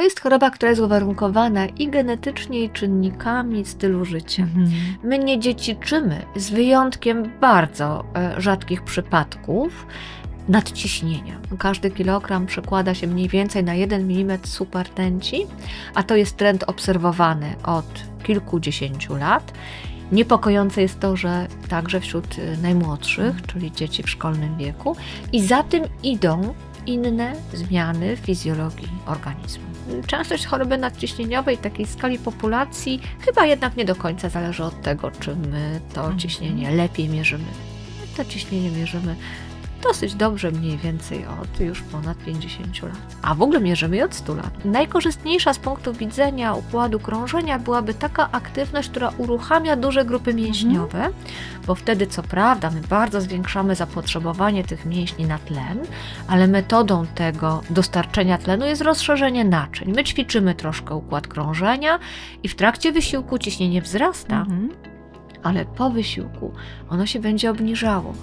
To jest choroba, która jest uwarunkowana i genetycznie, i czynnikami stylu życia. Mhm. My nie dziedziczymy, z wyjątkiem bardzo e, rzadkich przypadków, nadciśnienia. Każdy kilogram przekłada się mniej więcej na 1 mm supertenci, a to jest trend obserwowany od kilkudziesięciu lat. Niepokojące jest to, że także wśród y, najmłodszych, czyli dzieci w szkolnym wieku, i za tym idą inne zmiany w fizjologii organizmu. Częstość choroby nadciśnieniowej takiej skali populacji chyba jednak nie do końca zależy od tego, czy my to Mhm. ciśnienie lepiej mierzymy. My to ciśnienie mierzymy dosyć dobrze, mniej więcej od już ponad 50 lat. A w ogóle mierzymy je od 100 lat. Najkorzystniejsza z punktu widzenia układu krążenia byłaby taka aktywność, która uruchamia duże grupy mięśniowe, bo wtedy co prawda my bardzo zwiększamy zapotrzebowanie tych mięśni na tlen, ale metodą tego dostarczenia tlenu jest rozszerzenie naczyń. My ćwiczymy troszkę układ krążenia i w trakcie wysiłku ciśnienie wzrasta, Mhm. ale po wysiłku ono się będzie obniżało.